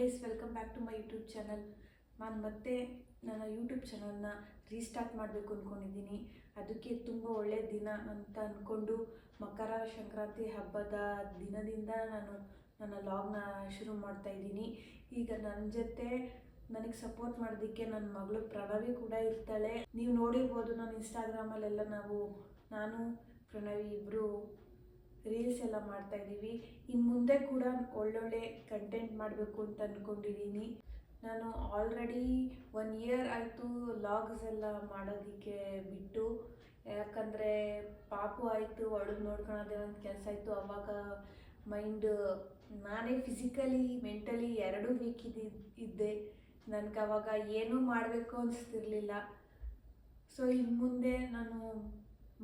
Guys welcome back to my YouTube channel ನಾನು ಮತ್ತೆ ನನ್ನ ಯೂಟ್ಯೂಬ್ ಚಾನಲ್ನ ರೀಸ್ಟಾರ್ಟ್ ಮಾಡಬೇಕು ಅಂದ್ಕೊಂಡಿದ್ದೀನಿ ಅದಕ್ಕೆ ತುಂಬ ಒಳ್ಳೆಯ ದಿನ ಅಂತ ಅಂದ್ಕೊಂಡು ಮಕರ ಸಂಕ್ರಾಂತಿ ಹಬ್ಬದ ದಿನದಿಂದ ನಾನು ನನ್ನ ಲಾಗ್ನ ಶುರು ಮಾಡ್ತಾ ಇದ್ದೀನಿ. ಈಗ ನನ್ನ ಜೊತೆ ನನಗೆ ಸಪೋರ್ಟ್ ಮಾಡೋದಕ್ಕೆ ನನ್ನ ಮಗಳು ಪ್ರಣವಿ ಕೂಡ ಇರ್ತಾಳೆ. ನೀವು ನೋಡಿರ್ಬೋದು ನಾನು ಇನ್ಸ್ಟಾಗ್ರಾಮಲ್ಲೆಲ್ಲ ನಾವು, ನಾನು, ಪ್ರಣವಿ ಇಬ್ಬರು ರೀಲ್ಸ್ ಎಲ್ಲ ಮಾಡ್ತಾ ಇದ್ದೀವಿ. ಇನ್ನು ಮುಂದೆ ಕೂಡ ಒಳ್ಳೊಳ್ಳೆ ಕಂಟೆಂಟ್ ಮಾಡಬೇಕು ಅಂತ ಅಂದ್ಕೊಂಡಿದ್ದೀನಿ ನಾನು ಆಲ್ರೆಡಿ ಒನ್ ಇಯರ್ ಆಯಿತು ಲಾಗ್ಸ್ ಎಲ್ಲ ಮಾಡೋದಕ್ಕೆ ಬಿಟ್ಟು. ಯಾಕಂದರೆ ಪಾಪು ಆಯಿತು, ಅಡುಗೆ ನೋಡ್ಕೊಳೋದೇ ಒಂದು ಕೆಲಸ ಆಯಿತು. ಅವಾಗ ಮೈಂಡ್ ನಾನೇ ಫಿಸಿಕಲಿ ಮೆಂಟಲಿ ಎರಡೂ ವೀಕ್ ಇದ್ದೆ ನನಗೆ ಅವಾಗ ಏನೂ ಮಾಡಬೇಕು ಅನಿಸ್ತಿರ್ಲಿಲ್ಲ. ಸೊ ಇನ್ನು ಮುಂದೆ ನಾನು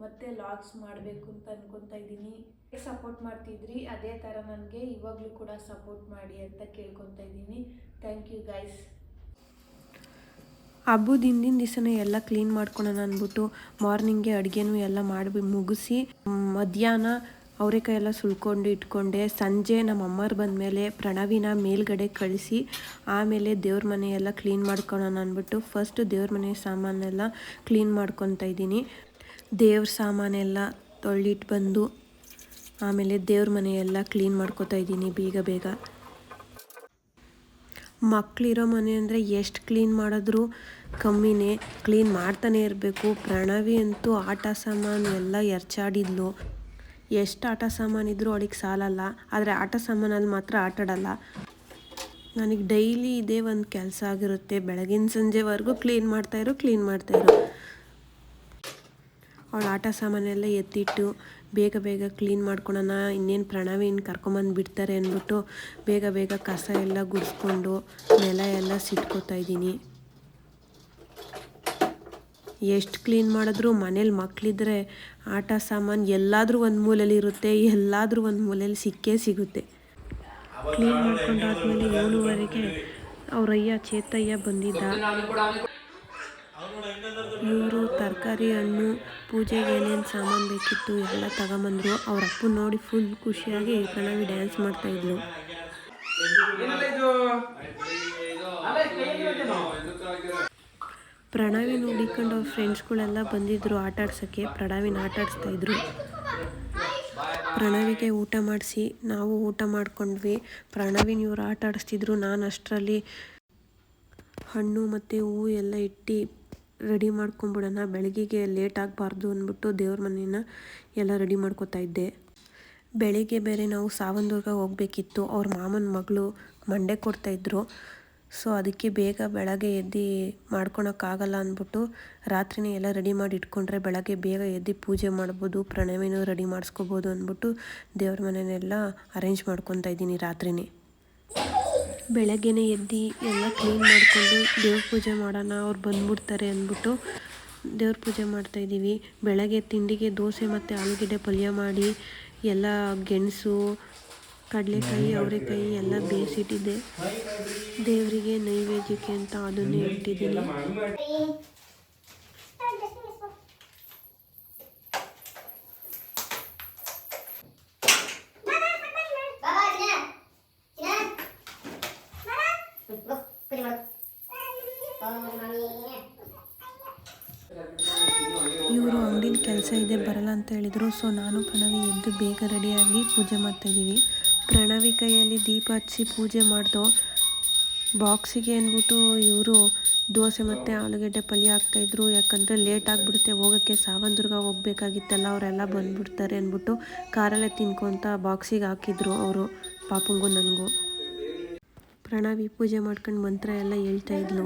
ಮತ್ತೆ ಲಾಗ್ಸ್ ಮಾಡಬೇಕು ಅಂತ ಅಂದ್ಕೊತಾ ಇದ್ದೀನಿ. ಸಪೋರ್ಟ್ ಮಾಡ್ತಿದ್ರಿ? ಅದೇ ಥರ ನನಗೆ ಇವಾಗಲೂ ಕೂಡ ಸಪೋರ್ಟ್ ಮಾಡಿ ಅಂತ ಕೇಳ್ಕೊತಾ ಇದ್ದೀನಿ. ಥ್ಯಾಂಕ್ ಯು ಗೈಸ್ ಹಬ್ಬದ ಹಿಂದಿನ ದಿವಸನೇ ಎಲ್ಲ ಕ್ಲೀನ್ ಮಾಡ್ಕೊಳೋಣ ಅಂದ್ಬಿಟ್ಟು ಮಾರ್ನಿಂಗ್ಗೆ ಅಡುಗೆನೂ ಎಲ್ಲ ಮಾಡಿ ಮುಗಿಸಿ, ಮಧ್ಯಾಹ್ನ ಅವರೆಕಾಯಿ ಎಲ್ಲ ಸುಳ್ಕೊಂಡು ಇಟ್ಕೊಂಡೆ, ಸಂಜೆ ನಮ್ಮ ಅಮ್ಮರು ಬಂದಮೇಲೆ ಪ್ರಣವಿನ ಮೇಲ್ಗಡೆ ಕಳಿಸಿ, ಆಮೇಲೆ ದೇವ್ರ ಮನೆ ಎಲ್ಲ ಕ್ಲೀನ್ ಮಾಡ್ಕೊಳೋಣ ಅಂದ್ಬಿಟ್ಟು ಫಸ್ಟ್ ದೇವ್ರ ಮನೆ ಸಾಮಾನೆಲ್ಲ ಕ್ಲೀನ್ ಮಾಡ್ಕೊತಾ ಇದ್ದೀನಿ. ದೇವ್ರ ಸಾಮಾನೆಲ್ಲ ತೊಳ್ಳಿಟ್ಟು ಬಂದು ಆಮೇಲೆ ದೇವ್ರ ಮನೆಯೆಲ್ಲ ಕ್ಲೀನ್ ಮಾಡ್ಕೊತಾ ಇದ್ದೀನಿ ಬೇಗ ಬೇಗ. ಮಕ್ಕಳಿರೋ ಮನೆ ಅಂದರೆ ಎಷ್ಟು ಕ್ಲೀನ್ ಮಾಡಿದ್ರೂ ಕಮ್ಮಿನೇ ಕ್ಲೀನ್ ಮಾಡ್ತಾನೆ ಇರಬೇಕು. ಪ್ರಣವಿ ಅಂತೂ ಆಟ ಸಾಮಾನು ಎಲ್ಲ ಎರ್ಚಾಡಿದ್ಲು. ಎಷ್ಟು ಆಟ ಸಾಮಾನಿದ್ರು ಅವಳಿಗೆ ಸಾಲಲ್ಲ, ಆದರೆ ಆಟ ಸಾಮಾನಲ್ಲಿ ಮಾತ್ರ ಆಟಾಡಲ್ಲ ನನಗೆ ಡೈಲಿ ಇದೇ ಒಂದು ಕೆಲಸ ಆಗಿರುತ್ತೆ. ಬೆಳಗಿನ ಸಂಜೆವರೆಗೂ ಕ್ಲೀನ್ ಮಾಡ್ತಾಯಿರು ಕ್ಲೀನ್ ಮಾಡ್ತಾಯಿರೋ ಅವಳ ಆಟ ಸಾಮಾನೆಲ್ಲ ಎತ್ತಿಟ್ಟು ಬೇಗ ಬೇಗ ಕ್ಲೀನ್ ಮಾಡ್ಕೊಳೋಣ, ಇನ್ನೇನು ಪ್ರಣವಿನ ಕರ್ಕೊಂಬಂದು ಬಿಡ್ತಾರೆ ಅಂದ್ಬಿಟ್ಟು ಬೇಗ ಬೇಗ ಕಸ ಎಲ್ಲ ಗುಡಿಸ್ಕೊಂಡು ನೆಲ ಎಲ್ಲ ಸಿಟ್ಕೋತಾ ಇದ್ದೀನಿ. ಎಷ್ಟು ಕ್ಲೀನ್ ಮಾಡಿದ್ರು ಮನೇಲಿ ಮಕ್ಕಳಿದ್ರೆ ಆಟ ಸಾಮಾನು ಎಲ್ಲಾದರೂ ಒಂದು ಮೂಲೆಯಲ್ಲಿ ಇರುತ್ತೆ, ಎಲ್ಲಾದರೂ ಒಂದು ಮೂಲೆಯಲ್ಲಿ ಸಿಕ್ಕೇ ಸಿಗುತ್ತೆ. ಕ್ಲೀನ್ ಮಾಡ್ಕೊಂಡಾದ್ಮೇಲೆ ಏಳುವರೆಗೆ ಅವರಯ್ಯ ಚೇತಯ್ಯ ಬಂದಿದ್ದ. ಇವರು ತರಕಾರಿ ಹಣ್ಣು, ಪೂಜೆಗೆ ಏನೇನು ಸಾಮಾನು ಬೇಕಿತ್ತು ಎಲ್ಲ ತಗೊಂಬಂದರು. ಅವ್ರ ಅಪ್ಪ ನೋಡಿ ಫುಲ್ ಖುಷಿಯಾಗಿ ಕಣವಿ ಡ್ಯಾನ್ಸ್ ಮಾಡ್ತಾ ಇದ್ರು ಪ್ರಣವಿನ ಹುಡಿಕೊಂಡು ಅವ್ರ ಫ್ರೆಂಡ್ಸ್ಗಳೆಲ್ಲ ಬಂದಿದ್ರು ಆಟ ಆಡ್ಸೋಕ್ಕೆ. ಪ್ರಣವಿನ ಆಟ ಆಡಿಸ್ತಾ ಇದ್ರು. ಪ್ರಣವಿಗೆ ಊಟ ಮಾಡಿಸಿ, ನಾವು ಊಟ ಮಾಡ್ಕೊಂಡ್ವಿ. ಪ್ರಣವಿನ ಇವ್ರು ಆಟ ಆಡಿಸ್ತಿದ್ರು. ನಾನು ಅಷ್ಟರಲ್ಲಿ ಹಣ್ಣು ಮತ್ತು ಹೂವು ಎಲ್ಲ ಇಟ್ಟು ರೆಡಿ ಮಾಡ್ಕೊಂಬಿಡೋಣ. ಬೆಳಗ್ಗೆಗೆ ಲೇಟ್ ಆಗಬಾರ್ದು ಅಂದ್ಬಿಟ್ಟು ದೇವ್ರ ಮನೇನ ಎಲ್ಲ ರೆಡಿ ಮಾಡ್ಕೊತಾ ಇದ್ದೆ. ಬೆಳಿಗ್ಗೆ ಬೇರೆ ನಾವು ಸಾವಂದುರ್ಗ ಹೋಗಬೇಕಿತ್ತು. ಅವ್ರ ಮಾಮನ ಮಗಳು ಮಂಡೆ ಕೊಡ್ತಾಯಿದ್ರು ಸೊ ಅದಕ್ಕೆ ಬೇಗ ಬೆಳಗ್ಗೆ ಎದ್ದು ಮಾಡ್ಕೊಳಕ್ಕಾಗಲ್ಲ ಅಂದ್ಬಿಟ್ಟು ರಾತ್ರಿನೇ ಎಲ್ಲ ರೆಡಿ ಮಾಡಿ ಇಟ್ಕೊಂಡ್ರೆ ಬೆಳಗ್ಗೆ ಬೇಗ ಎದ್ದು ಪೂಜೆ ಮಾಡ್ಬೋದು, ಪ್ರಣವಿನೂ ರೆಡಿ ಮಾಡಿಸ್ಕೋಬೋದು ಅಂದ್ಬಿಟ್ಟು ದೇವ್ರ ಮನೆಯೆಲ್ಲ ಅರೇಂಜ್ ಮಾಡ್ಕೊತಾ ಇದ್ದೀನಿ ರಾತ್ರಿನೇ. ಬೆಳಗ್ಗೆನೇ ಎದ್ದು ಎಲ್ಲ ಕ್ಲೀನ್ ಮಾಡಿಕೊಂಡು ದೇವ್ರ ಪೂಜೆ ಮಾಡೋಣ ಅವ್ರು ಬಂದ್ಬಿಡ್ತಾರೆ ಅಂದ್ಬಿಟ್ಟು ದೇವ್ರ ಪೂಜೆ ಮಾಡ್ತಾಯಿದ್ದೀವಿ ಬೆಳಗ್ಗೆ ತಿಂಡಿಗೆ ದೋಸೆ ಮತ್ತು ಆಲೂಗೆಡ್ಡೆ ಪಲ್ಯ ಮಾಡಿ ಎಲ್ಲ ಗೆಣಸು ಕಡಲೆಕಾಯಿ ಅವರೆಕಾಯಿ ಎಲ್ಲ ಬೇಯಿಸಿಟ್ಟಿದ್ದೆ. ದೇವರಿಗೆ ನೈವೇದ್ಯಕ್ಕೆ ಅಂತ ಅದನ್ನು ಇಟ್ಟಿದ್ದೀನಿ. ಇವರು ಅಂಗಡಿನ ಕೆಲಸ ಇದೆ, ಬರಲ್ಲ ಅಂತ ಹೇಳಿದರು. ಸೊ ನಾನು ಪ್ರಣವಿ ಎದ್ದು ಬೇಗ ರೆಡಿಯಾಗಿ ಪೂಜೆ ಮಾಡ್ತಾಯಿದ್ದೀವಿ ಪ್ರಣವಿ ಕೈಯಲ್ಲಿ ದೀಪ ಹಚ್ಚಿ ಪೂಜೆ ಮಾಡ್ದೋ ಬಾಕ್ಸಿಗೆ ಅಂದ್ಬಿಟ್ಟು ಇವರು ದೋಸೆ ಮತ್ತು ಆಲೂಗಡ್ಡೆ ಪಲ್ಯ ಹಾಕ್ತಾಯಿದ್ರು ಯಾಕಂದರೆ ಲೇಟ್ ಆಗಿಬಿಡುತ್ತೆ, ಹೋಗೋಕ್ಕೆ ಸಾವಂದುರ್ಗ ಹೋಗ್ಬೇಕಾಗಿತ್ತಲ್ಲ, ಅವರೆಲ್ಲ ಬಂದ್ಬಿಡ್ತಾರೆ ಅಂದ್ಬಿಟ್ಟು ಕಾರಲ್ಲೇ ತಿನ್ಕೊತ ಬಾಕ್ಸಿಗೆ ಹಾಕಿದ್ರು ಅವರು, ಪಾಪಂಗೂ ನನಗೂ. ಪ್ರಣವಿ ಪೂಜೆ ಮಾಡ್ಕೊಂಡು ಮಂತ್ರ ಎಲ್ಲ ಹೇಳ್ತಾ ಇದ್ಲು.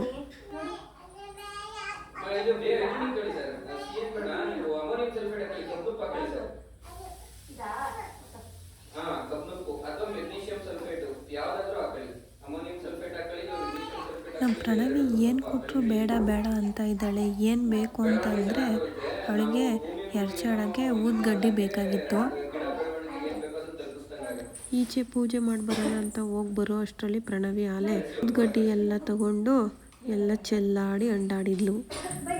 ನಮ್ಮ ಪ್ರಣವಿ ಏನು ಕೊಟ್ಟರು ಬೇಡ ಬೇಡ ಅಂತ ಇದ್ದಾಳೆ. ಏನು ಬೇಕು ಅಂತ ಅಂದರೆ ಅವಳಿಗೆ ಎರಚಾಡೋಕ್ಕೆ ಊದ್ಗಡ್ಡಿ ಬೇಕಾಗಿತ್ತು ಗಿಡ ಬೆಳವಣಿಗೆ ಏನ್ ಬೇಕಾದ್ರೂ ತಲುಪಿಸ್ದಂಗಾಗ ಈಚೆ ಪೂಜೆ ಮಾಡಿ ಬರೋಣ ಅಂತ ಹೋಗಿ ಬರೋ ಅಷ್ಟರಲ್ಲಿ ಪ್ರಣವಿ ಆಲೆ ಗಡ್ಡಿ ಎಲ್ಲ ತಗೊಂಡು ಎಲ್ಲ ಚೆಲ್ಲಾಡಿ ಅಂಡಾಡಿದ್ಲು.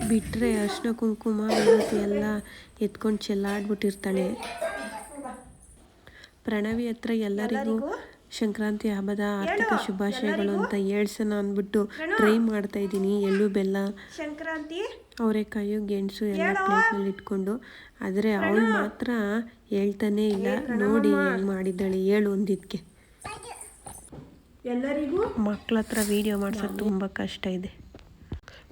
ಬಿಟ್ಟರೆ ಅರ್ಶಿನ ಕುಂಕುಮ ವಿಭೂತಿ ಎಲ್ಲ ಎತ್ಕೊಂಡು ಚೆಲ್ಲಾಡ್ಬಿಟ್ಟಿರ್ತಾಳೆ. ಪ್ರಣವಿ ಹತ್ರ ಎಲ್ಲರಿಗೂ ಸಂಕ್ರಾಂತಿ ಹಬ್ಬದ ಆರ್ಥಿಕ ಶುಭಾಶಯಗಳು ಅಂತ ಹೇಳ್ಸೋಣ ಅಂದ್ಬಿಟ್ಟು ಟ್ರೈ ಮಾಡ್ತಾ ಇದ್ದೀನಿ. ಎಳ್ಳು ಬೆಲ್ಲ ಸಂಕ್ರಾಂತಿ? ಅವರೆಕಾಯಿ ಗೆಣಸು ಎಲ್ಲ ಪ್ಲೇಟ್ನಲ್ಲಿ ಇಟ್ಕೊಂಡು. ಆದರೆ ಅವಳು ಮಾತ್ರ ಹೇಳ್ತಾನೆ ಇಲ್ಲ. ನೋಡಿ ಏನು ಮಾಡಿದ್ದಾಳೆ. ಹೇಳು ಒಂದಿದ್ಕೆ. ಎಲ್ಲರಿಗೂ? ಮಕ್ಕಳ ಹತ್ರ ವೀಡಿಯೋ ಮಾಡ್ಸೋದು ತುಂಬ ಕಷ್ಟ ಇದೆ.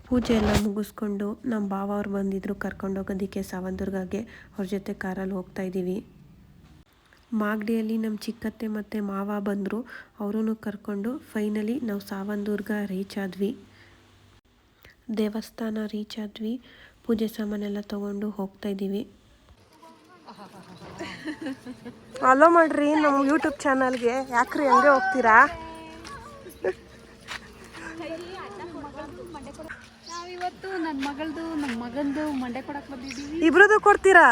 ಪೂಜೆ ಎಲ್ಲ ಮುಗಿಸ್ಕೊಂಡು ನಮ್ಮ ಭಾವ ಅವ್ರು ಬಂದಿದ್ರು ಕರ್ಕೊಂಡು ಹೋಗೋದಕ್ಕೆ ಸಾವಂದುರ್ಗಾಗೆ ಅವ್ರ ಜೊತೆ ಕಾರಲ್ಲಿ ಹೋಗ್ತಾ ಇದ್ದೀವಿ. ಮಾಗಡಿಯಲ್ಲಿ ನಮ್ಮ ಚಿಕ್ಕತ್ತೆ ಮತ್ತು ಮಾವ ಬಂದರು ಅವರೂ ಕರ್ಕೊಂಡು ಫೈನಲಿ ನಾವು ಸಾವಂದೂರ್ಗ ರೀಚ್ ಆದ್ವಿ. ದೇವಸ್ಥಾನ ರೀಚ್ ಆದ್ವಿ. ಪೂಜೆ ಸಾಮಾನೆಲ್ಲ ತೊಗೊಂಡು ಹೋಗ್ತಾ ಇದ್ದೀವಿ. ಫಾಲೋ ಮಾಡ್ರಿ ನಮ್ಮ ಯೂಟ್ಯೂಬ್ ಚಾನಲ್ಗೆ ಯಾಕ್ರಿ ಹಂಗೆ ಹೋಗ್ತೀರಾ? ನಾವಿವತ್ತು ನನ್ನ ಮಗಳದು ನಮ್ಮ ಮಗಂದು ಮಂಡೆ ಕೊಡಕ್ ಬಂದಿದ್ದೀವಿ. ಇಬ್ರದ್ದು ಕೊಡ್ತೀರಾ?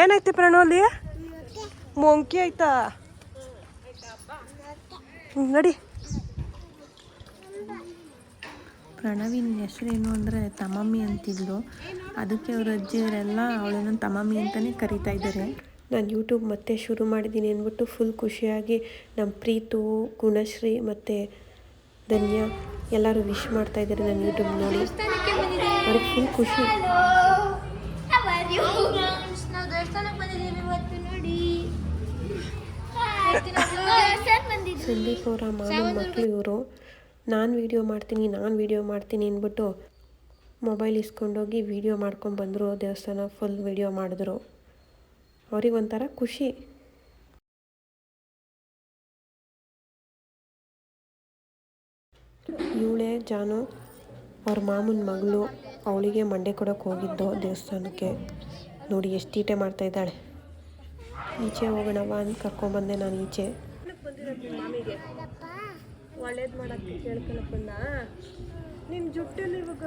ಏನೈತಿ ಪ್ರಣು ಅಲ್ಲಿ? ಮೊಂಕಿ ಆಯ್ತಾ ನಡಿ. ಪ್ರಣವಿನ ಹೆಸರೇನು ಅಂದರೆ ತಮಮ್ಮಿ ಅಂತಿದ್ಲು. ಅದಕ್ಕೆ ಅವ್ರ ಅಜ್ಜಿಯವರೆಲ್ಲ ಅವಳನ್ನು ತಮಮ್ಮಿ ಅಂತಲೇ ಕರಿತಾ ಇದ್ದಾರೆ. ನಾನು ಯೂಟ್ಯೂಬ್ ಮತ್ತೆ ಶುರು ಮಾಡಿದ್ದೀನಿ ಅಂದ್ಬಿಟ್ಟು ಫುಲ್ ಖುಷಿಯಾಗಿ ನಮ್ಮ ಪ್ರೀತು ಗುಣಶ್ರೀ ಮತ್ತು ಧನ್ಯ ಎಲ್ಲರೂ ವಿಶ್ ಮಾಡ್ತಾ ಇದ್ದಾರೆ ನನ್ನ ಯೂಟ್ಯೂಬ್ ನೋಡಿ. ಅವ್ರಿಗೆ ಫುಲ್ ಖುಷಿ. ಸಂದೀಪ್ ಅವರ ಮಾಮನ ಮಕ್ಕಳು ಇವರು. ನಾನು ವೀಡಿಯೋ ಮಾಡ್ತೀನಿ, ನಾನು ವೀಡಿಯೋ ಮಾಡ್ತೀನಿ ಅಂದ್ಬಿಟ್ಟು ಮೊಬೈಲ್ ಇಸ್ಕೊಂಡೋಗಿ ವೀಡಿಯೋ ಮಾಡ್ಕೊಂಡು ಬಂದರು, ದೇವಸ್ಥಾನ ಫುಲ್ ವೀಡಿಯೋ ಮಾಡಿದ್ರು. ಅವ್ರಿಗೆ ಒಂಥರ ಖುಷಿ. ಇವಳೆ ಜಾನು, ಅವ್ರ ಮಾಮನ ಮಗಳು, ಅವಳಿಗೆ ಮಂಡೆ ಕೊಡೋಕೆ ಹೋಗಿದ್ದು ದೇವಸ್ಥಾನಕ್ಕೆ. ನೋಡಿ, ಎಷ್ಟು ಮಾಡ್ತಾ ಇದ್ದಾಳೆ. ಈಚೆ ಹೋಗೋಣವ ಅಂತ ಕರ್ಕೊಂಡ್ಬಂದೆ ನಾನು ಈಚೆ. ಒಳ್ಳೇದು ಮಾಡಕ್ಕೆ ಕೇಳ್ಕೊಳಕ್ ಬಂದ ಜುಟ್ಟಲ್ಲಿ ಇವಾಗ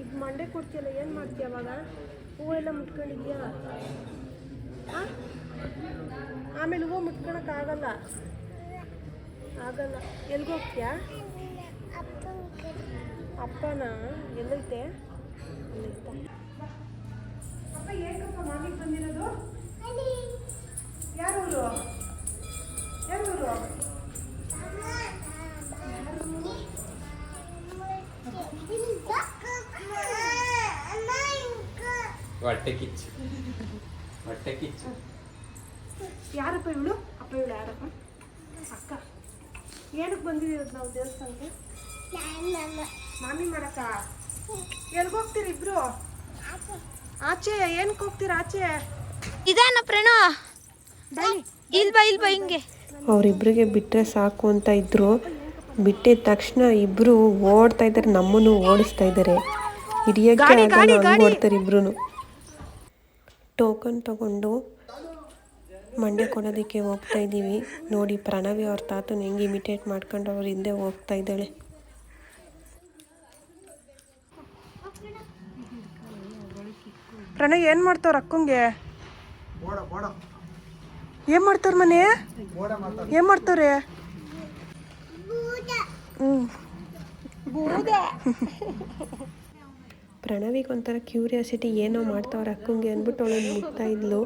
ಇದು ಮಂಡೆ ಕೊಡ್ತೀಯಲ್ಲ, ಏನು ಮಾಡ್ತೀಯ ಅವಾಗ? ಹೂವೆಲ್ಲ ಮುಟ್ಕೊಂಡಿದ್ಯಾ? ಆಮೇಲೆ ಹೂವು ಮುಟ್ಕೊಳಕ್ಕಾಗಲ್ಲ ಆಗಲ್ಲ. ಆಗಲ್ಲ. ಎಲ್ಗೆ ಹೋಗ್ತೀಯಾ? ಅಪ್ಪನ? ಎಲ್ಲೈತೆ? ಅಪ್ಪ ಏನಪ್ಪ ಮಾಮಿಗೆ ಬಂದಿರೋದು? ಹೊಟ್ಟೆ ಕಿಚ್ಚು. ಹೊಟ್ಟೆ ಕಿಚ್ಚು. ಯಾರಪ್ಪ ಇವಳು? ಅಪ್ಪ ಇವಳು ಯಾರಪ್ಪ? ಅಕ್ಕ. ಏನಕ್ಕೆ ಬಂದಿದ್ದೀವಿ ನಾವು ದೇವಸ್ಥಾನಕ್ಕೆ? ಮಾಮಿ ಮಾಡಕ್ಕ ಎಲ್ಗೆ ಹೋಗ್ತೀರಿ ಇಬ್ರು? ಆಚೆ ಏನಕ್ಕೆ ಹೋಗ್ತೀರಾ ಆಚೆ? ಇದಾನ ಪ್ರಣೋ? ಇಲ್ವಾ ಇಲ್ವಾ ಹಿಂಗೆ? ಅವರಿಬ್ರಿಗೆ ಬಿಟ್ಟರೆ ಸಾಕು ಅಂತ ಇದ್ರು. ಬಿಟ್ಟಿದ ತಕ್ಷಣ ಇಬ್ರು ಓಡ್ತಾ ಇದ್ದಾರೆ ನಮ್ಮನ್ನು ಓಡಿಸ್ತಾ ಇದ್ದಾರೆ. ಹಿರಿಯ ಓಡ್ತಾರೆ ಇಬ್ರು ಟೋಕನ್ ತಗೊಂಡು ಮಂಡ್ಯ ಕೊಡೋದಕ್ಕೆ ಹೋಗ್ತಾ ಇದ್ದೀವಿ. ನೋಡಿ, ಪ್ರಣವಿ ಅವ್ರ ತಾತನ ಹೆಂಗೆ ಇಮಿಟೇಟ್ ಮಾಡ್ಕೊಂಡು ಅವ್ರ ಹಿಂದೆ ಹೋಗ್ತಾ ಇದ್ದಾಳೆ. ಪ್ರಣಯ್ ಏನು ಮಾಡ್ತಾವ್ರ ಅಕ್ಕಂಗೆ? ಏನು ಮಾಡ್ತಾರ ಮನೆ? ಏನು ಮಾಡ್ತಾವ್ರೆ? ಹ್ಞೂ ಪ್ರಣವಿಗೆ ಒಂಥರ ಕ್ಯೂರಿಯಾಸಿಟಿ ಏನೋ ಮಾಡ್ತಾವ್ರೆ ಅಕ್ಕಂಗೆ ಅಂದ್ಬಿಟ್ಟು ಅವಳನ್ನು ಮುಟ್ತಾ ಇದ್ಲು.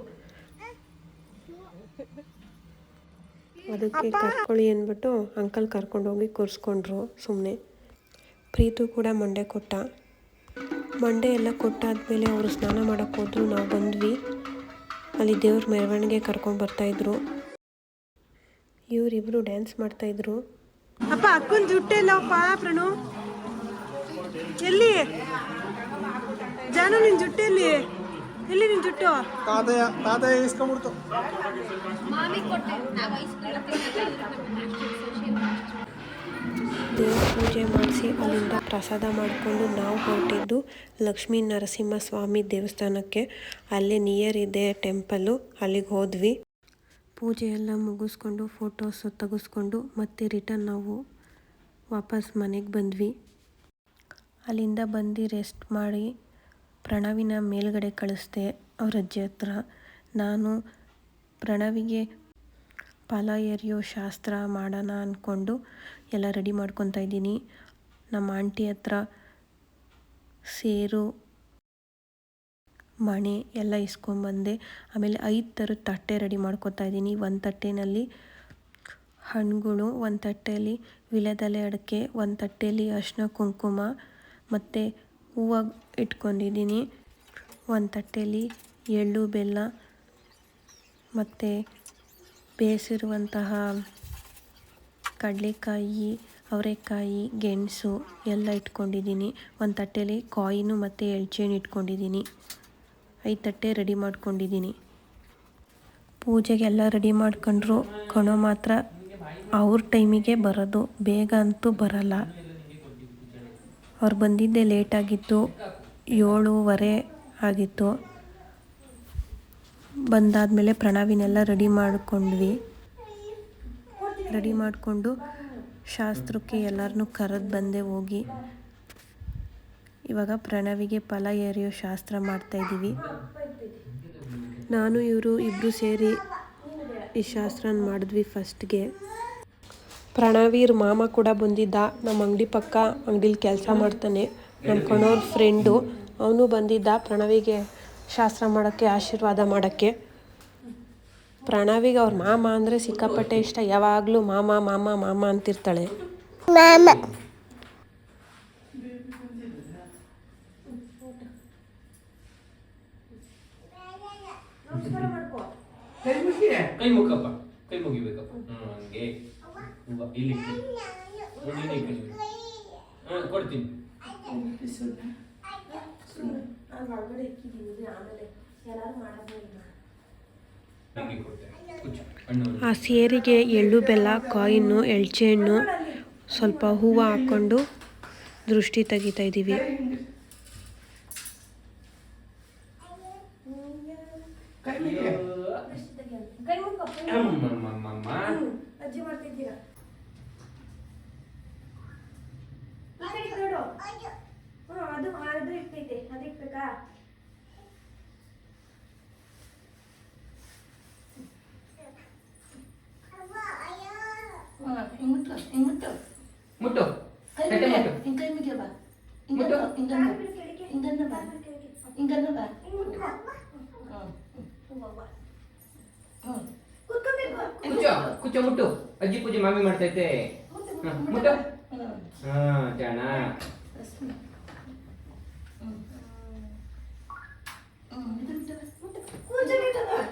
ಅದಕ್ಕೆ ಕರ್ಕೊಳ್ಳಿ ಅಂದ್ಬಿಟ್ಟು ಅಂಕಲ್ ಕರ್ಕೊಂಡೋಗಿ ಕೂರಿಸ್ಕೊಂಡ್ರು ಸುಮ್ಮನೆ ಪ್ರೀತು ಕೂಡ ಮಂಡೆ ಕೊಟ್ಟ. ಮಂಡೆ ಎಲ್ಲ ಕೊಟ್ಟಾದ್ಮೇಲೆ ಅವರು ಸ್ನಾನ ಮಾಡೋಕ್ಕೆ ಹೋದ್ರು ನಾವು ಬಂದ್ವಿ. ಅಲ್ಲಿ ದೇವ್ರ ಮೆರವಣಿಗೆ ಕರ್ಕೊಂಡು ಬರ್ತಾಯಿದ್ರು ಇವರಿಬ್ಬರು ಡ್ಯಾನ್ಸ್ ಮಾಡ್ತಾಯಿದ್ರು ಅಪ್ಪ ಅಕ್ಕನ ಜುಟ್ಟು ಪಾ ಪ್ರಣು. ಎಲ್ಲಿ? ಜಾನು ನಿನ್ ಜುಟ್ಟು ಎಲ್ಲಿ? ಎಲ್ಲಿ ನಿನ್ ಜುಟ್ಟು? ತಾತಯ್ಯ ತಾತಯ್ಯ ಇಸ್ಕೊಂಡ್ಬಿಡ್ತು. ದೇವ್ರ ಪೂಜೆ ಮಾಡಿಸಿ ಅಲ್ಲಿಂದ ಪ್ರಸಾದ ಮಾಡಿಕೊಂಡು ನಾವು ಹೊರಟಿದ್ದು ಲಕ್ಷ್ಮೀ ನರಸಿಂಹಸ್ವಾಮಿ ದೇವಸ್ಥಾನಕ್ಕೆ. ಅಲ್ಲೇ ನಿಯರ್ ಇದೆ ಟೆಂಪಲ್ಲು ಅಲ್ಲಿಗೆ ಹೋದ್ವಿ. ಪೂಜೆ ಎಲ್ಲ ಮುಗಿಸ್ಕೊಂಡು ಫೋಟೋಸ್ ತೆಗೆಸ್ಕೊಂಡು ಮತ್ತೆ ರಿಟರ್ನ್ ನಾವು ವಾಪಸ್ ಮನೆಗೆ ಬಂದ್ವಿ. ಅಲ್ಲಿಂದ ಬಂದು ರೆಸ್ಟ್ ಮಾಡಿ ಪ್ರಣವಿನ ಮೇಲ್ಗಡೆ ಕಳಿಸ್ದೆ ಅವ್ರ ಅಜ್ಜಿ ಹತ್ರ. ನಾನು ಪ್ರಣವಿಗೆ ಫಲ ಎರಿಯೋ ಶಾಸ್ತ್ರ ಮಾಡೋಣ ಅಂದ್ಕೊಂಡು ಎಲ್ಲ ರೆಡಿ ಮಾಡ್ಕೊತಾ ಇದ್ದೀನಿ. ನಮ್ಮ ಆಂಟಿ ಹತ್ರ ಸೇರು, ಮಣೆ ಎಲ್ಲ ಇಸ್ಕೊಂಬಂದೆ ಆಮೇಲೆ ಐದು ಥರದ ತಟ್ಟೆ ರೆಡಿ ಮಾಡ್ಕೊತಾ ಇದ್ದೀನಿ. ಒಂದು ತಟ್ಟೆನಲ್ಲಿ ಹಣ್ಣುಗಳು, ಒಂದು ತಟ್ಟೆಯಲ್ಲಿ ವಿಲದಲೆ ಅಡಿಕೆ, ಒಂದು ತಟ್ಟೆಯಲ್ಲಿ ಅರಿಶಿನ ಕುಂಕುಮ ಮತ್ತು ಹೂವು ಇಟ್ಕೊಂಡಿದ್ದೀನಿ. ಒಂದು ತಟ್ಟೆಯಲ್ಲಿ ಎಳ್ಳು, ಬೆಲ್ಲ ಮತ್ತು ಬೇಯಿಸಿರುವಂತಹ ಕಡಲೆಕಾಯಿ, ಅವರೆಕಾಯಿ, ಗೆಣಸು ಎಲ್ಲ ಇಟ್ಕೊಂಡಿದ್ದೀನಿ. ಒಂದು ತಟ್ಟೆಯಲ್ಲಿ ಕಾಯಿನು ಮತ್ತು ಎಳ್ಚೆಣ್ಣು ಇಟ್ಕೊಂಡಿದ್ದೀನಿ. ಐದು ತಟ್ಟೆ ರೆಡಿ ಮಾಡ್ಕೊಂಡಿದ್ದೀನಿ. ಪೂಜೆಗೆಲ್ಲ ರೆಡಿ ಮಾಡ್ಕೊಂಡ್ರು. ಕಣೋ ಮಾತ್ರ, ಅವ್ರ ಟೈಮಿಗೆ ಬರೋದು. ಬೇಗ ಅಂತೂ ಬರಲ್ಲ. ಅವ್ರು ಬಂದಿದ್ದೇ ಲೇಟಾಗಿತ್ತು ಏಳೂವರೆ ಆಗಿತ್ತು. ಬಂದಾದಮೇಲೆ ಪ್ರಣವಿನೆಲ್ಲ ರೆಡಿ ಮಾಡಿಕೊಂಡ್ವಿ. ರೆಡಿ ಮಾಡಿಕೊಂಡು ಶಾಸ್ತ್ರಕ್ಕೆ ಎಲ್ಲರನ್ನೂ ಕರೆದು ಬಂದೆ ಹೋಗಿ. ಇವಾಗ ಪ್ರಣವಿಗೆ ಫಲ ಎರೆಯೋ ಶಾಸ್ತ್ರ ಮಾಡ್ತಾಯಿದ್ದೀವಿ ನಾನು, ಇವರು ಇಬ್ಬರು ಸೇರಿ ಈ ಶಾಸ್ತ್ರನ ಮಾಡಿದ್ವಿ ಫಸ್ಟ್ಗೆ ಪ್ರಣವೀರ್ ಮಾಮ ಕೂಡ ಬಂದಿದ್ದ. ನಮ್ಮ ಅಂಗಡಿ ಪಕ್ಕ ಅಂಗಡಿಲಿ ಕೆಲಸ ಮಾಡ್ತಾನೆ. ನಮ್ಮ ಕಣೋರ್ ಫ್ರೆಂಡು ಅವನು ಬಂದಿದ್ದ ಪ್ರಣವಿಗೆ ಶಾಸ್ತ್ರ ಮಾಡೋಕ್ಕೆ ಆಶೀರ್ವಾದ ಮಾಡೋಕ್ಕೆ. ಪ್ರಣವಿಗೆ ಅವ್ರ ಮಾಮ ಅಂದರೆ ಸಿಕ್ಕಾಪಟ್ಟೆ ಇಷ್ಟ. ಯಾವಾಗಲೂ ಮಾಮ ಮಾಮ ಮಾಮ ಅಂತಿರ್ತಾಳೆ. ಕೈ ಮುಖಪ್ಪ ಕೈ ಮುಗಿಬೇಕಪ್ಪ. ಇಲ್ಲಿ. ಹ್ಮ್ ಕೊಡ್ತೀನಿ. ಆ ಸೇರಿಗೆ ಎಳ್ಳು ಬೆಲ್ಲ ಕಾಯಿನ್ನು ಎಳ್ಚೆ ಹಣ್ಣು ಸ್ವಲ್ಪ ಹೂವ ಹಾಕೊಂಡು ದೃಷ್ಟಿ ತೆಗಿತಾ ಇದ್ದೀವಿ. ಅಮ್ಮಮ್ಮಮ್ಮಮ್ಮ. ಅಜ್ಜಿ ಮಾಡ್ತಿದ್ದೀರಾ ನೋಡು ಹ್ಞೂ ಅದು ಅದು ಇಟ್ಟೈತೆ ಅದು ಇಕ್ಬೇಕಾ ಮುಟ್ಟು ತಟ್ಟೆ ಮುಟ್ಟು. ಮುಟ್ಟು. ಕುಚ್ಚ ಕುಚ್ಚ ಮುಟ್ಟು. ಅಜ್ಜಿ ಪೂಜೆ ಮಾಮಿ ಮಾಡ್ತೈತೆ. ಮುಟ್ಟು. ಹಾ ಜಾಣ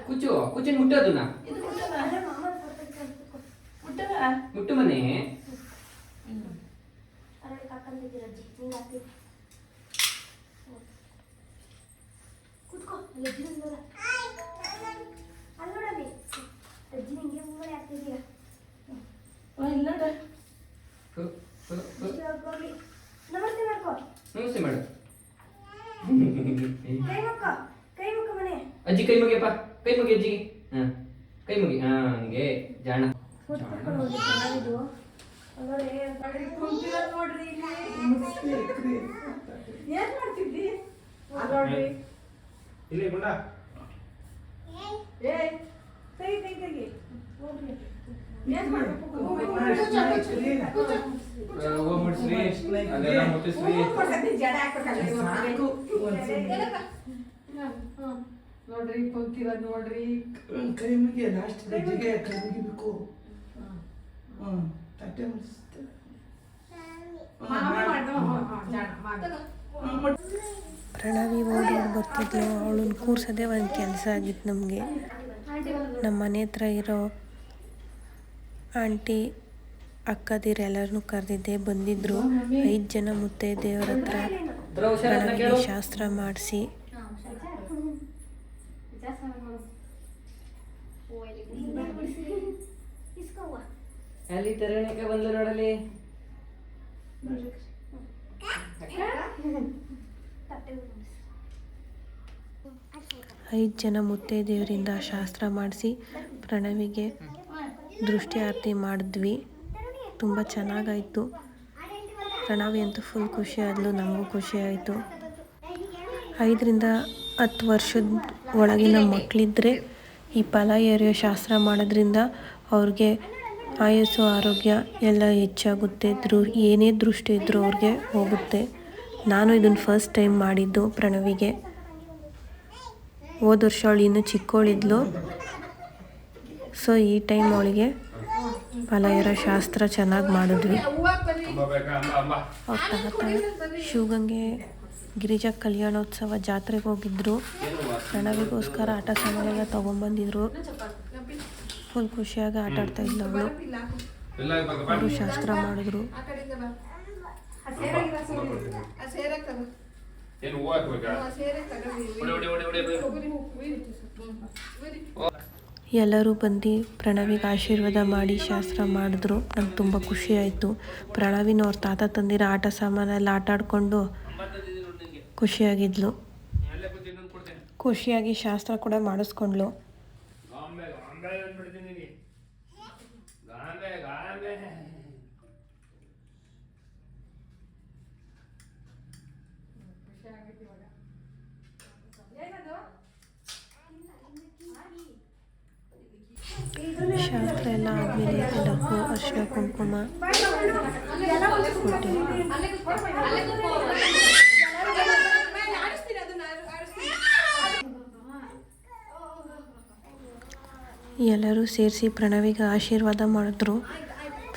ಕುಚು ಕುಚ್ಚನ್ ಮುಟ್ಟೋದು ನಾ ಮುಟ್ಟು ಮನೆ ಕೂತ್ಕೋ ನಮಸ್ತೆ ಮಾಡ್ಕೋ. ನಮಸ್ತೆ ಮಾಡು. ಕೈ ಮುಕ್ಕೋ ಕೈ ಮುಕ್ಕ ಮನೆ. ಅಜ್ಜಿ ಕೈ ಮುಗಿಯಪ್ಪ. ಕೈ ಮುಗಿ ಅಜ್ಜಿಗೆ. ಹಾ. ಕೈ ಮುಗಿ. ಹಾ ಹಂಗೆ. ಜಾಣ. ಏನ್ ಮಾಡ್ತಿದ್ದಿ? ನೋಡ್ರಿ ಇಲ್ಲಿ ಗುಂಡ. ಏಯ್ ಕೈ ಕೈ ಕೈ ಹೋಗ್ಲಿ. ನೋಡ್ರಿ ಪಂಕ್ತಿರ ನೋಡ್ರಿ. ಕೈ ಮುಗಿಯ ಲಾಸ್ಟ್ ಗಜ್ಜಿಗೆ ಕೈ ಮುಗಿಬೇಕು ಹ್ಮ್ ತಟ್ಟೆ ಮಾಮಿ ಪ್ರಣವಿ ಓಡಿ ಬರ್ತಿದ್ಲು. ಅವಳನ್ನ ಕೂರ್ಸೋದೇ ಒಂದು ಕೆಲಸ ಆಗಿತ್ತು ನಮಗೆ. ನಮ್ಮ ಮನೆ ಹತ್ರ ಇರೋ ಆಂಟಿ ಅಕ್ಕದಿರೆಲ್ಲರನ್ನೂ ಕರೆದಿದ್ದೆ ಬಂದಿದ್ದರು ಐದು ಜನ ಮುತ್ತೈದೆಯವ್ರ ಹತ್ರ ಶಾಸ್ತ್ರ ಮಾಡಿಸಿ. ಅಲ್ಲಿ ನೋಡಲಿ? ಐದು ಜನ ಮುತ್ತೈದೆಯವರಿಂದ ಶಾಸ್ತ್ರ ಮಾಡಿಸಿ ಪ್ರಣವಿಗೆ ದೃಷ್ಟಿ ಆರತಿ ಮಾಡಿದ್ವಿ. ತುಂಬ ಚೆನ್ನಾಗಾಯಿತು. ಪ್ರಣವಿ ಅಂತೂ ಫುಲ್ ಖುಷಿ ಆದ್ಲು, ನಮಗೂ ಖುಷಿ ಆಯಿತು. ಐದರಿಂದ ಹತ್ತು ವರ್ಷದ ಒಳಗಿನ ಮಕ್ಕಳಿದ್ರೆ ಈ ಫಲ ಎರೆಯೋ ಶಾಸ್ತ್ರ ಮಾಡೋದ್ರಿಂದ ಅವ್ರಿಗೆ ಆಯಸ್ಸು, ಆರೋಗ್ಯ ಎಲ್ಲ ಹೆಚ್ಚಾಗುತ್ತೆ. ದೃ ಏನೇ ದೃಷ್ಟಿ ಇದ್ದರೂ ಅವ್ರಿಗೆ ಹೋಗುತ್ತೆ. ನಾನು ಇದನ್ನು ಫಸ್ಟ್ ಟೈಮ್ ಮಾಡಿದ್ದು ಪ್ರಣವಿಗೆ. ಹೋದ ವರ್ಷ ಅವಳು ಇನ್ನೂ ಚಿಕ್ಕವಳಿದ್ಲು ಸೊ ಈ ಟೈಮ್ ಅವಳಿಗೆ ಪಲಾಯರ ಶಾಸ್ತ್ರ ಚೆನ್ನಾಗಿ ಮಾಡಿದ್ವಿ. ಅವ್ರ ತಾತ ಶಿವಗಂಗೆ ಗಿರಿಜಾ ಕಲ್ಯಾಣೋತ್ಸವ ಜಾತ್ರೆಗೆ ಹೋಗಿದ್ರು. ಪ್ರಣವಿಗೋಸ್ಕರ ಆಟ ಸಾಮಾನೆಲ್ಲ ತೊಗೊಂಬಂದಿದ್ರು. ಫುಲ್ ಖುಷಿಯಾಗಿ ಆಟ ಆಡ್ತಾ ಇದ್ಲು ಅವಳು. ಅವರು ಶಾಸ್ತ್ರ ಮಾಡಿದ್ರು. ಏನು ಎಲ್ಲರೂ ಬಂದು ಪ್ರಣವಿಗೆ ಆಶೀರ್ವಾದ ಮಾಡಿ ಶಾಸ್ತ್ರ ಮಾಡಿದ್ರು. ನಂಗೆ ತುಂಬ ಖುಷಿ ಆಯಿತು. ಪ್ರಣವಿನ ಅವ್ರ ತಾತ ತಂದಿರೋ ಆಟ ಸಾಮಾನೆಲ್ಲ ಆಟ ಆಡಿಕೊಂಡು ಖುಷಿಯಾಗಿದ್ಲು. ಖುಷಿಯಾಗಿ ಶಾಸ್ತ್ರ ಕೂಡ ಮಾಡಿಸ್ಕೊಂಡ್ಲು ಗಾಂಬೆ ಗಾಂಬೆ ಅಂದ್ಬಿಡ್ತೀನಿ ನಿನಗೆ ಗಾಂಬೆ ಗಾಂಬೆ ಶಾಸ್ತ್ರ ಎಲ್ಲ ಆದಮೇಲೆ ಎಲ್ಲರಿಗೂ ಅರಿಶಿನ ಕುಂಕುಮ. ಎಲ್ಲರೂ ಸೇರಿಸಿ ಪ್ರಣವಿಗೆ ಆಶೀರ್ವಾದ ಮಾಡಿದ್ರು.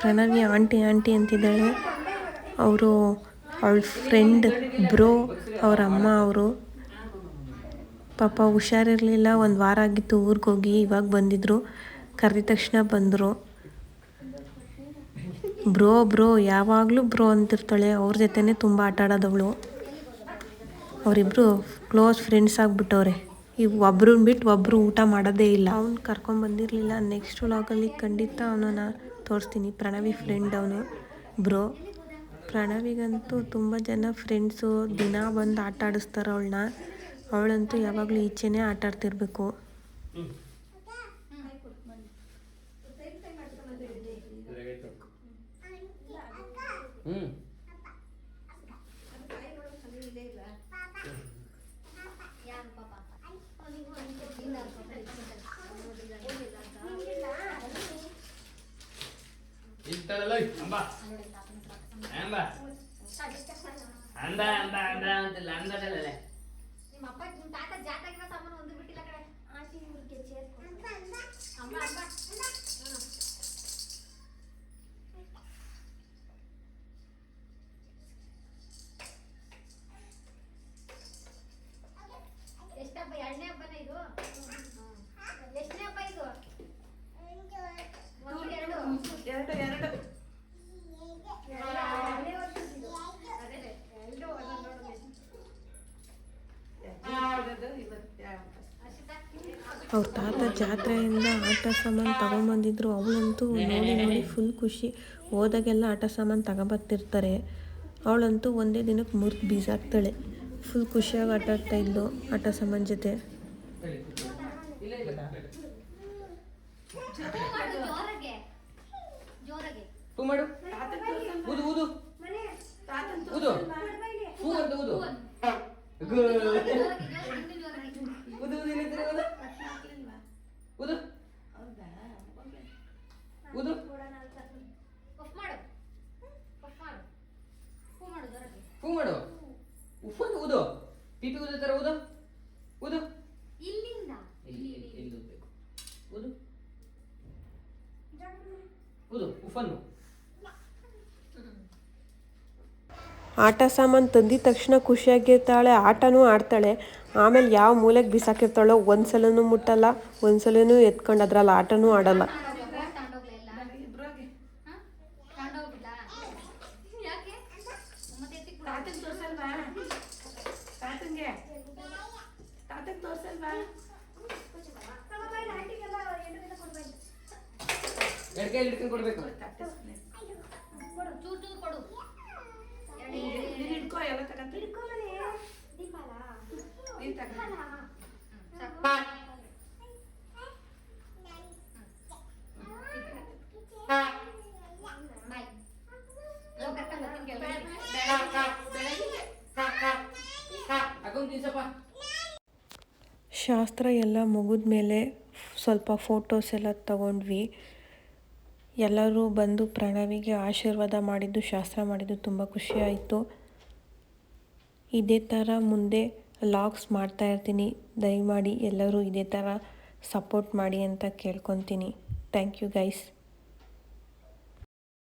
ಪ್ರಣವಿ ಆಂಟಿ ಆಂಟಿ ಅಂತಿದ್ದಾಳೆ. ಅವರು ಅವಳ ಫ್ರೆಂಡ್ ಬ್ರೋ, ಅವ್ರ ಅಮ್ಮ ಅವರು. ಪಾಪ ಹುಷಾರಿರಲಿಲ್ಲ. ಒಂದು ವಾರ ಆಗಿತ್ತು ಊರಿಗೆ ಹೋಗಿ, ಇವಾಗ ಬಂದಿದ್ರು. ಕರೆದ ತಕ್ಷಣ ಬಂದರು. ಬ್ರೋ ಬ್ರೋ, ಯಾವಾಗಲೂ ಬ್ರೋ ಅಂತಿರ್ತಾಳೆ. ಅವ್ರ ಜೊತೆನೇ ತುಂಬ ಆಟ ಆಡೋದವಳು. ಅವರಿಬ್ಬರು ಕ್ಲೋಸ್ ಫ್ರೆಂಡ್ಸ್ ಆಗಿಬಿಟ್ಟವ್ರೆ. ಈ ಒಬ್ರನ್ನ ಬಿಟ್ಟು ಒಬ್ಬರು ಊಟ ಮಾಡೋದೇ ಇಲ್ಲ. ಅವ್ನು ಕರ್ಕೊಂಬಂದಿರಲಿಲ್ಲ ನೆಕ್ಸ್ಟ್ ವ್ಲಾಗಲ್ಲಿ ಖಂಡಿತ ಅವನನ್ನು ತೋರಿಸ್ತೀನಿ. ಪ್ರಣವಿ ಫ್ರೆಂಡ್ ಅವನು. ಬ್ರೋ, ಪ್ರಣವಿಗಂತೂ ತುಂಬ ಜನ ಫ್ರೆಂಡ್ಸು ದಿನ ಬಂದು ಆಟ ಆಡಿಸ್ತಾರೆ ಅವಳನ್ನ. ಅವಳಂತೂ ಯಾವಾಗಲೂ ಈಚೆನೇ ಆಟ ಆಡ್ತಿರ್ಬೇಕು. ಹ್ಞೂ ಇಷ್ಟಲ್ಲ ಅಂಬ ಅಂಬ ಅಂದ ಅಂದ ಅಂದ ಅಂತಿಲ್ಲ ಅಂದದಲ್ಲೇ ಅವ್ರ ತಾತ ಜಾತ್ರೆಯಿಂದ ಆಟ ಸಾಮಾನು ತಗೊಂಬಂದಿದ್ರು. ಅವಳಂತೂ ನೋಡಿ ನೋಡಿ ಫುಲ್ ಖುಷಿ. ಹೋದಾಗೆಲ್ಲ ಆಟ ಸಾಮಾನು ತಗೊಬರ್ತಿರ್ತಾರೆ ಅವಳಂತೂ ಒಂದೇ ದಿನಕ್ಕೆ ಮುರಿದು ಬೀಸಾಕ್ತಾಳೆ. ಫುಲ್ ಖುಷಿಯಾಗಿ ಆಟ ಆಡ್ತಾ ಇದ್ಲು ಆಟ ಸಾಮಾನು ಜೊತೆ. ಜೋರಾಗೆ ಉದು. ಹೂ ಮಾಡು ಉಫ್ ಅಂತ ಊದು ಪಿಪಿ ಊದು ತರ ಊದು ಊದು ಇಲ್ಲಿಂದ. ಇಲ್ಲಿ ಊದ್ಬೇಕು ಊದು ಊದು ಉಫನ್ನು. ಆಟ ಸಾಮಾನು ತಂದಿದ ತಕ್ಷಣ ಖುಷಿಯಾಗಿರ್ತಾಳೆ ಆಟನೂ ಆಡ್ತಾಳೆ. ಆಮೇಲೆ ಯಾವ ಮೂಲೆಗೆ ಬಿಸಾಕಿರ್ತಾಳೋ ಒಂದು ಮುಟ್ಟಲ್ಲ ಒಂದು ಸಲನೂ ಎತ್ಕೊಂಡು ಅದ್ರಲ್ಲಿ ಆಟನೂ ಆಡಲ್ಲ. ಶಾಸ್ತ್ರ ಎಲ್ಲ ಮುಗಿದ ಮೇಲೆ ಸ್ವಲ್ಪ ಫೋಟೋಸ್ ಎಲ್ಲ ತಗೊಂಡ್ವಿ. ಎಲ್ಲರೂ ಬಂದು ಪ್ರಣವಿಗೆ ಆಶೀರ್ವಾದ ಮಾಡಿದ್ದು, ಶಾಸ್ತ್ರ ಮಾಡಿದ್ದು ತುಂಬ ಖುಷಿ ಆಯಿತು. ಇದೇ ಥರ ಮುಂದೆ ಲಾಗ್ಸ್ ಮಾಡ್ತಾ ಇರ್ತೀನಿ. ದಯಮಾಡಿ ಎಲ್ಲರೂ ಇದೇ ಥರ ಸಪೋರ್ಟ್ ಮಾಡಿ ಅಂತ ಕೇಳ್ಕೊತೀನಿ. Thank you guys.